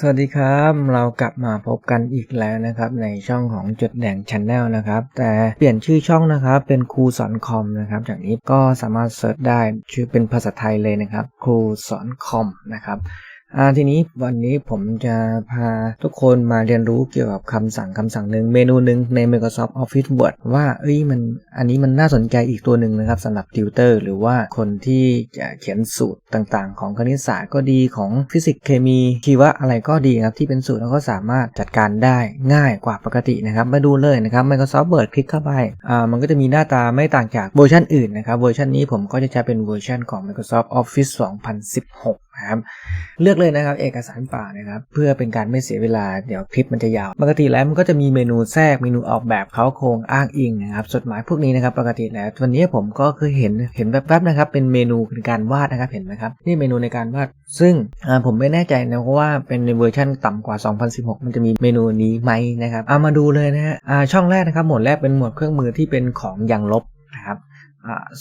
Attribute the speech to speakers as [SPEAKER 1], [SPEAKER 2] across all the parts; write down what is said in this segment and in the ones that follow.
[SPEAKER 1] สวัสดีครับ เรากลับมาพบกันอีกแล้วนะครับ ในช่องของจุดแดงช n แนลนะครับ แต่เปลี่ยนชื่อช่องนะครับ เป็นครูสอนคอมนะครับ จากนี้ก็สามารถเซิร์ชได้ชื่อเป็นภาษาไทยเลยนะครับ ครูสอนคอมนะครับ ทีนี้วันนี้ผมจะพาทุกคนมาเรียนรู้เกี่ยวกับคำสั่งคำสั่งหนึ่งเมนูหนึ่งใน Microsoft Office Word ว่าเอ้ยมันอันนี้มันน่าสนใจอีกตัวหนึ่งนะครับสำหรับติวเตอร์หรือว่าคนที่จะเขียนสูตรต่างๆ ของคณิตศาสตร์ก็ดีของฟิสิกส์เคมีชีวะอะไรก็ดีครับที่เป็นสูตรแล้วก็สามารถจัดการได้ง่ายกว่าปกตินะครับมาดูเลยนะครับ Microsoft Word คลิกเข้าไปอ่ามันก็จะมีหน้าตาไม่ต่างจากเวอร์ชันอื่นนะครับเวอร์ชันนี้ผมก็จะใช้เป็นเวอร์ชันของ Microsoft Office 2016 นะครับ เลือกเลยนะครับเอกสารเปล่านะครับ เพื่อเป็นการไม่เสียเวลาเดี๋ยวคลิปมันจะยาว ปกติแล้วมันก็จะมีเมนูแทรกเมนูออกแบบเขาโครงอ้างอิงนะครับจดหมายพวกนี้นะครับ ปกติแล้ววันนี้ผมก็เคยเห็นเห็นแวบๆนะครับ เป็นเมนูในการวาดนะครับเห็นไหมครับนี่เมนูในการวาด ซึ่งผมไม่แน่ใจนะเพราะว่าเป็นในเวอร์ชันต่ำกว่า 2016 มันจะมีเมนูนี้ไหมนะครับเอามาดูเลยนะฮะช่องแรกนะครับหมวดแรกเป็นหมวดเครื่องมือที่เป็นของอย่างลบ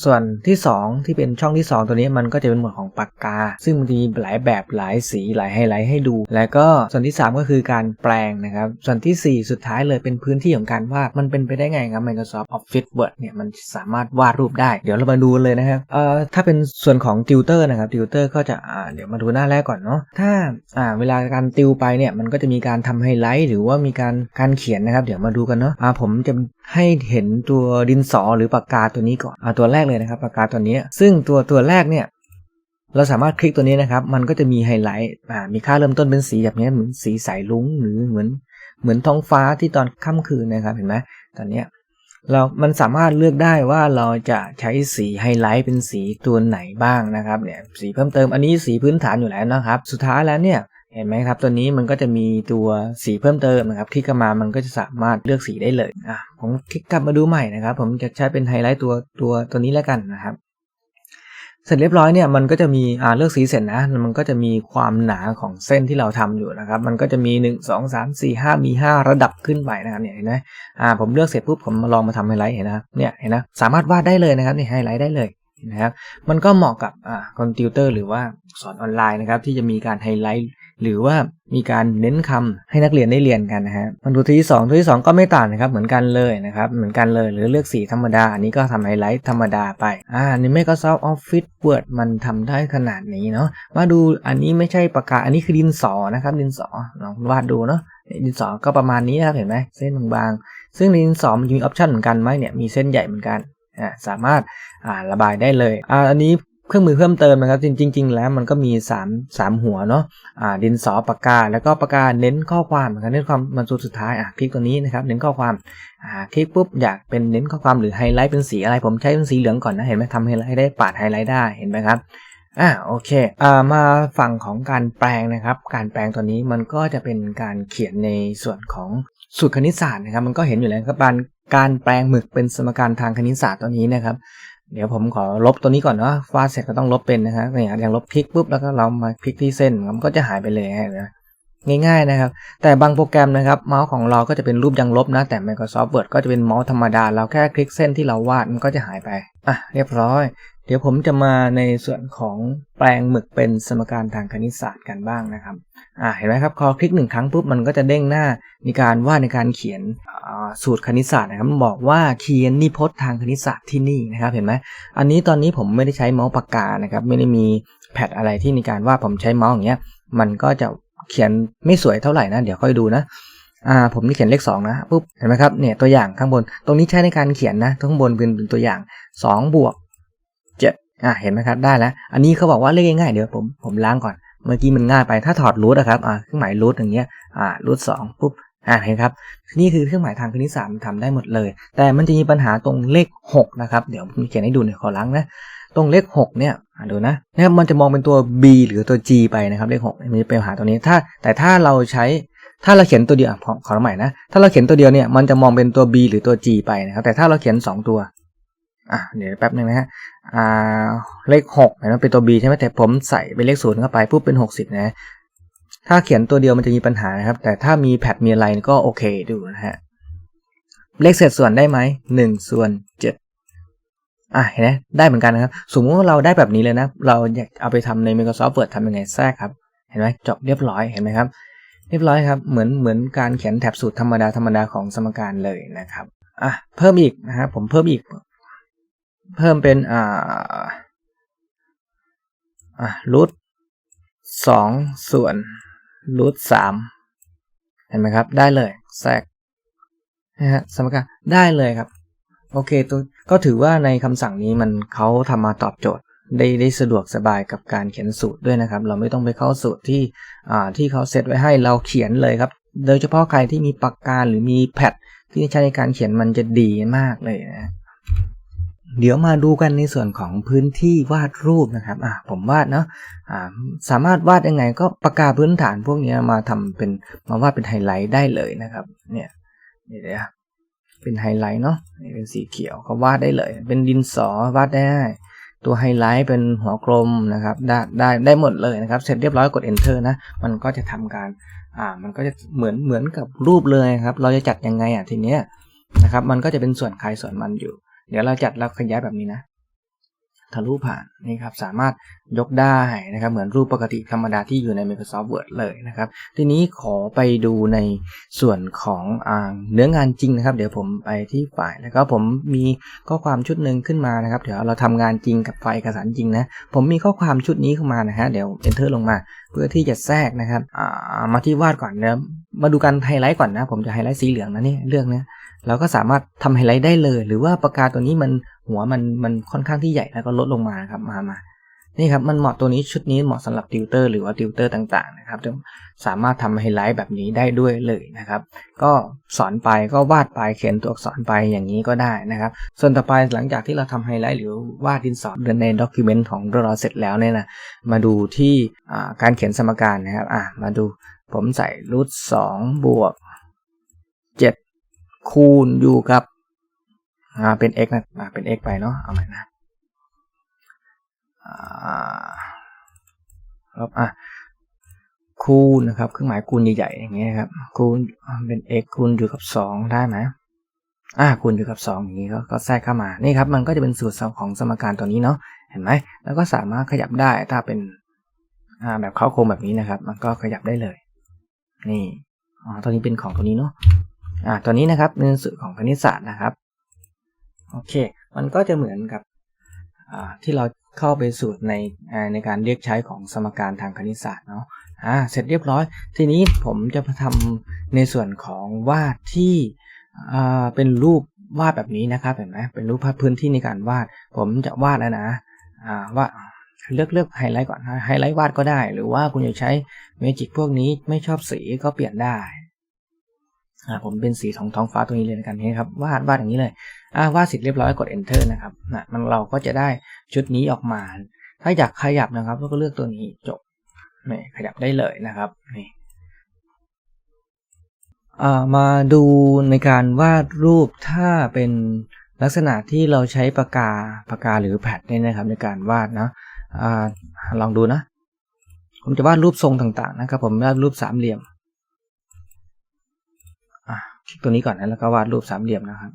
[SPEAKER 1] ส่วนที่ 2 ที่เป็นช่องที่ 2 ตัวนี้มันก็จะเป็นหมวดของปากกา ซึ่งมันจะมีหลายแบบหลายสีหลายไฮไลท์ให้ดู แล้วก็ส่วนที่ 3 ก็คือการแปลงนะครับ ส่วนที่ 4 สุดท้ายเลยเป็นพื้นที่ของการวาดมันเป็นไปได้ไงครับ Microsoft Office Word เนี่ยมันสามารถวาดรูปได้ เดี๋ยวเรามาดูเลยนะครับเอ่อถ้าเป็นส่วนของติวเตอร์นะครับติวเตอร์ก็จะอ่าเดี๋ยวมาดูหน้าแรกก่อนเนาะถ้าอ่าเวลาการติวไปเนี่ยมันก็จะมีการทำไฮไลท์หรือว่ามีการการเขียนนะครับ เดี๋ยวมาดูกันเนาะอ่าผมจะให้เห็นตัวดินสอหรือปากกาตัวนี้ก่อนอตัวแรกเลยนะครับปากกาตัวนี้ ซึ่งตัวตัวแรกเนี่ยเราสามารถคลิกตัวนี้นะครับ มันก็จะมีไฮไลท์มีค่าเริ่มต้นเป็นสีแบบนี้เหมือนสีสายลุ้งหรือเหมือนเหมือนท้องฟ้าที่ตอนค่ำคืนนะครับเห็นไหมตอนนี้เรา มันสามารถเลือกได้ว่าเราจะใช้สีไฮไลท์เป็นสีตัวไหนบ้างนะครับเนี่ยสีเพิ่มเติมอันนี้สีพื้นฐานอยู่แล้วนะครับ สุดท้ายแล้วเนี่ย เห็นไหมครับ ตัวนี้มันก็จะมีตัวสีเพิ่มเติมนะครับ คลิกเข้ามามันก็จะสามารถเลือกสีได้เลยอะผมคลิกกลับมาดูใหม่นะครับ ผมจะใช้เป็นไฮไลท์ตัวตัวตัวนี้แล้วกันนะครับเสร็จเรียบร้อยเนี่ยมันก็จะมีอ่าเลือกสีเสร็จนะ มันก็จะมีความหนาของเส้นที่เราทำอยู่นะครับ มันก็จะมี 1 2 3 4 5 มี 5 ระดับขึ้นไปนะครับเนี่ยเห็นไหมอ่าผมเลือกเสร็จปุ๊บผมมาลองมาทำไฮไลท์เห็นนะเนี่ยเห็นนะสามารถวาดได้เลยนะครับนี่ไฮไลท์ได้เลยนะครับมันก็เหมาะกับอ่าคอนติวเตอร์หรือว่าสอนออนไลน์นะครับที่จะมีการไฮไลท์ หรือว่ามีการเน้นคำให้นักเรียนได้เรียนกันนะฮะมันดูที่2ตัวที่ 2 ก็ไม่ต่างนะครับเหมือนกันเลยนะครับเหมือนกันเลยหรือเลือกสีธรรมดา อันนี้ก็ทำไฮไลท์ธรรมดาไปอ่าใน Microsoft Office Word มันทำได้ขนาดนี้เนาะมาดูอันนี้ไม่ใช่ปากกาอันนี้คือดินสอนะครับดินสอลองวาดดูเนาะดินสอก็ประมาณนี้นะครับเห็นไหมเส้นบางๆซึ่งดินสอมันมีออปชันเหมือนกันไหมเนี่ยมีเส้นใหญ่เหมือนกันอ่าสามารถอ่าระบายได้เลยอ่าอันนี้ เครื่องมือเพิ่มเติมนะครับ จริง ๆ แล้วมันก็มี3 3หัวเนาะอ่าดินสอปากกา แล้วก็ปากกาเน้นข้อความนะครับเน้นความมันสุดท้ายอะคลิกตัวนี้นะครับ เน้นข้อความอ่าคลิกปุ๊บอยากเป็นเน้นข้อความหรือไฮไลท์เป็นสีอะไรผมใช้เป็นสีเหลืองก่อนนะเห็นไหมทำไฮไลท์ได้ปาดไฮไลท์ได้เห็นไหมครับอ่าโอเคอ่ามาฝั่งของการแปลงนะครับ การแปลงตัวนี้มันก็จะเป็นการเขียนในส่วนของสูตรคณิตศาสตร์นะครับ มันก็เห็นอยู่แล้วครับการ การแปลงหมึกเป็นสมการทางคณิตศาสตร์ตัวนี้นะครับ เดี๋ยวผมขอลบตัวนี้ก่อนเนาะฟาดเสร็จก็ต้องลบเป็นนะครับเนี่ยอย่างลบคลิกปุ๊บแล้วก็เรามาคลิกที่เส้นมันก็จะหายไปเลยนะง่ายๆนะครับ แต่บางโปรแกรมนะครับเมาส์ของเราก็จะเป็นรูปยังลบนะ แต่ Microsoft Word ก็จะเป็นเมาส์ธรรมดา เราแค่คลิกเส้นที่เราวาดมันก็จะหายไป อะเรียบร้อย เดี๋ยวผมจะมาในส่วนของแปลงหมึกเป็นสมการทางคณิตศาสตร์กันบ้างนะครับ อ่าเห็นไหมครับพอคลิกหนึ่งครั้งปุ๊บมันก็จะเด้งหน้าในการวาดในการเขียนสูตรคณิตศาสตร์นะครับมันบอกว่าเขียนนิพจน์ทางคณิตศาสตร์ที่นี่นะครับเห็นไหมอันนี้ตอนนี้ผมไม่ได้ใช้เมาส์ปากกานะครับไม่ได้มีแพดอะไรที่ในการวาดผมใช้เมาส์อย่างเงี้ยมันก็จะเขียนไม่สวยเท่าไหร่นะเดี๋ยวค่อยดูนะอ่าผมนี่เขียนเลข2นะปุ๊บเห็นไหมครับเนี่ยตัวอย่างข้างบนตรงนี้ใช้ในการเขียนนะข้างบนเป็นตัวอย่าง 2 บวก 7อ่าเห็นไหมครับได้แล้ว อันนี้เขาบอกว่าเลขง่ายๆเดี๋ยวผมผมล้างก่อน เมื่อกี้มันง่ายไปถ้าถอดรูทนะครับอ่าเครื่องหมายรูทอย่างเงี้ยอ่ารูทสองปุ๊บอ่าเห็นครับนี่คือเครื่องหมายทางคณิตศาสตร์ทำได้หมดเลย แต่มันจะมีปัญหาตรงเลข 6 นะครับเดี๋ยวผมเขียนให้ดูในขอล้างนะตรงเลข 6 เนี่ยดูนะนะครับมันจะมองเป็นตัว b หรือตัว g ไปนะครับเลข6มันจะเป็นปัญหาตรงนี้ถ้าแต่ถ้าเราใช้ถ้าเราเขียนตัวเดียวขอขอใหม่นะถ้าเราเขียนตัวเดียวเนี่ยมันจะมองเป็นตัว b หรือตัว g ไปนะครับแต่ถ้าเราเขียน 2 ตัว อะเดี๋ยวแป๊บหนึ่งนะฮะอ่าเลขหกนะเป็นตัว b ใช่ไหมแต่ผมใส่เป็นเลขศูนย์เข้าไปปุ๊บเป็นหกสิบนะถ้าเขียนตัวเดียวมันจะมีปัญหานะครับ แต่ถ้ามีแพทมีอะไรก็โอเคดูนะฮะเลขเศษส่วนได้ไหมหนึ่งส่วนเจ็ดอะเห็นไหมได้เหมือนกันนะครับ สมมติว่าเราได้แบบนี้เลยนะ เราอยากเอาไปทำใน Microsoft Word ทำยังไงแทรกครับ เห็นไหมจบเรียบร้อยเห็นไหมครับ เรียบร้อยครับ เหมือนเหมือนการเขียนแถบสูตรธรรมดาธรรมดาของสมการเลยนะครับอะเพิ่มอีกนะครับผมเพิ่มอีก เพิ่มเป็นอ่าอะรูทสองส่วนรูทสามเห็นไหมครับ ได้เลยแทรกนะฮะสมการได้เลยครับ โอเคตัวก็ถือว่าในคำสั่งนี้มันเขาทำมาตอบโจทย์ได้ได้สะดวกสบายกับการเขียนสูตรด้วยนะครับ เราไม่ต้องไปเข้าสูตรที่อ่าที่เขาเซตไว้ให้เราเขียนเลยครับ โดยเฉพาะใครที่มีปากกาหรือมีแพดที่ใช้ในการเขียนมันจะดีมากเลยนะ เดี๋ยวมาดูกันในส่วนของพื้นที่วาดรูปนะครับอ่าผมวาดเนาะอ่าสามารถวาดยังไงก็ปากกาพื้นฐานพวกนี้มาทำเป็นมาวาดเป็นไฮไลท์ได้เลยนะครับ เนี่ยนี่เลยเป็นไฮไลท์เนาะนี่เป็นสีเขียวก็วาดได้เลย เป็นดินสอวาดได้ ตัวไฮไลท์เป็นหัวกลมนะครับได้ได้ได้หมดเลยนะครับ เสร็จเรียบร้อยกด enter นะ มันก็จะทำการอ่ามันก็จะเหมือนเหมือนกับรูปเลยครับ เราจะจัดยังไงอะทีเนี้ยนะครับมันก็จะเป็นส่วนใครส่วนมันอยู่ เดี๋ยวเราจัดเราขยายแบบนี้นะทะลุผ่านนี่ครับสามารถยกได้นะครับเหมือนรูปปกติธรรมดาที่อยู่ใน Microsoft Word เลยนะครับ ทีนี้ขอไปดูในส่วนของอเนื้องานจริงนะครับ เดี๋ยวผมไปที่ฝ่ายแล้วก็ผมมีข้อความชุดหนึ่งขึ้นมานะครับ เดี๋ยวเราทำงานจริงกับไฟล์เอกสารจริงนะผมมีข้อความชุดนี้เข้ามานะฮะเดี๋ยว enter ลงมา เพื่อที่จะแทรกนะครับามาที่วาดก่อนนะมาดูการไฮไลท์ก่อนนะ ผมจะไฮไลท์สีเหลืองนะนี่เรื่องนี้ เราก็สามารถทำไฮไลท์ได้เลย หรือว่าปากกาตัวนี้มันหัวมันมันค่อนข้างที่ใหญ่แล้วก็ลดลงมาครับมามานี่ครับมันเหมาะตัวนี้ชุดนี้เหมาะสำหรับติวเตอร์หรือว่าติวเตอร์ต่างๆนะครับสามารถทำไฮไลท์แบบนี้ได้ด้วยเลยนะครับ ก็สอนไปก็วาดไปเขียนตัวอักษรไปอย่างนี้ก็ได้นะครับ ส่วนต่อไปหลังจากที่เราทำไฮไลท์หรือวาดดินสอในด็อกิเมนต์ของเราเสร็จแล้วเนี่ยนะมาดูที่การเขียนสมการนะครับอะมาดูผมใส่รูทสองบวกเจ็ด คูณอยู่กับอ่าเป็น x นะอ่าเป็น x ไปเนาะเอาใหม่นะอ่าครับอะคูณนะครับเครื่องหมายคูณใหญ่ๆอย่างเงี้ยครับคูณเป็น x คูณอยู่กับ 2 ได้ไหมอ่าคูณอยู่กับ 2 อย่างนี้ก็แทรกเข้ามานี่ครับมันก็จะเป็นสูตรของสมการตัวนี้เนาะเห็นไหมแล้วก็สามารถขยับได้ถ้าเป็นอ่าแบบเข้าโครงแบบนี้นะครับ มันก็ขยับได้เลย นี่อ๋อตัวนี้เป็นของตัวนี้เนาะ อ่าตัวนี้นะครับเป็นสูตรของคณิตศาสตร์นะครับโอเค มันก็จะเหมือนกับอ่าที่เราเข้าไปสูตรในในการเรียกใช้ของสมการทางคณิตศาสตร์เนาะอ่าเสร็จเรียบร้อย ทีนี้ผมจะทำในส่วนของวาดที่อ่าเป็นรูปวาดแบบนี้นะครับเห็นไหมเป็นรูปภาพพื้นที่ในการวาด ผมจะวาดแล้วนะอ่าว่าเลือกเลือกไฮไลท์ก่อนไฮไลท์วาดก็ได้ หรือว่าคุณจะใช้เมจิกพวกนี้ไม่ชอบสีก็เปลี่ยนได้ อ่าผมเป็นสีของท้องฟ้าตัวนี้เลยในการนี้ครับวาดวาดอย่างนี้เลยอ่าวาดเสร็จเรียบร้อยกด enter นะครับนะมันเราก็จะได้ชุดนี้ออกมา ถ้าอยากขยับนะครับก็เลือกตัวนี้จบนี่ขยับได้เลยนะครับนี่อ่ามาดูในการวาดรูปถ้าเป็นลักษณะที่เราใช้ปากกาปากกาหรือแพดเนี่ยนะครับ ในการวาดนะอ่าลองดูนะ ผมจะวาดรูปทรงต่างๆนะครับ ผมวาดรูปสามเหลี่ยม ตัวนี้ก่อนนะแล้วก็วาดรูปสามเหลี่ยมนะครับ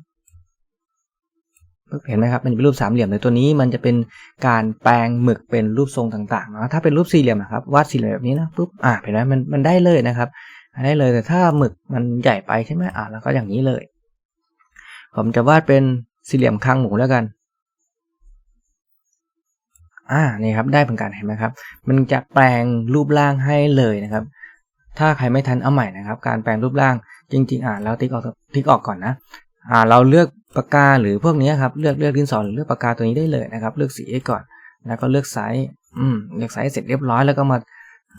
[SPEAKER 1] เห็นไหมครับมันเป็นรูปสามเหลี่ยมเลยตัวนี้มันจะเป็นการแปลงหมึกเป็นรูปทรงต่างๆนะถ้าเป็นรูปสี่เหลี่ยมนะครับวาดสี่เหลี่ยมแบบนี้นะปุ๊บอ่าเห็นไหมมันมันได้เลยนะครับได้เลยแต่ถ้าหมึกมันใหญ่ไปใช่ไหมอ่าแล้วก็อย่างนี้เลย ผมจะวาดเป็นสี่เหลี่ยมคางหมูแล้วกันอ่านี่ครับได้เหมือนกันเห็นไหมครับ มันจะแปลงรูปร่างให้เลยนะครับ ถ้าใครไม่ทันเอาใหม่นะครับ การแปลงรูปร่าง จริงๆอ่าเราติ๊กออกติ๊กออกก่อนนะอ่าเราเลือกปากกาหรือพวกนี้ครับเลือกเลือกดินสอหรือเลือกปากกาตัวนี้ได้เลยนะครับ เลือกสีก่อน แล้วก็เลือกไซส์อืมเลือกไซส์เสร็จเรียบร้อยแล้วก็มา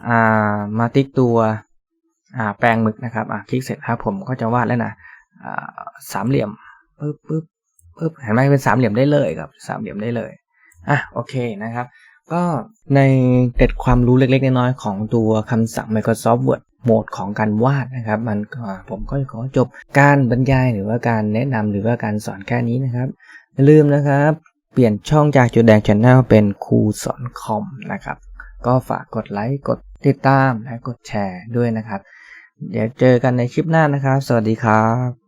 [SPEAKER 1] อ่ามาติ๊กตัวอ่าแปลงหมึกนะครับอ่าคลิกเสร็จครับผมก็จะวาดแล้วนะอ่าสามเหลี่ยมปึ๊บปึ๊บปึ๊บเห็นไหมเป็นสามเหลี่ยมได้เลยครับสามเหลี่ยมได้เลยอะโอเคนะครับ ก็ในเกร็ดความรู้เล็กๆ น้อยๆของตัวคำสั่ง Microsoft Word โหมดของการวาดนะครับ มันก็ผมก็ขอจบการบรรยายหรือว่าการแนะนำหรือว่าการสอนแค่นี้นะครับ อย่าลืมนะครับ เปลี่ยนช่องจากจุดแดงช n แนลเป็นครูสอนคอมนะครับ ก็ฝากกดไลค์กดติดตามและกดแชร์ด้วยนะครับ เดี๋ยวเจอกันในคลิปหน้านะครับ สวัสดีครับ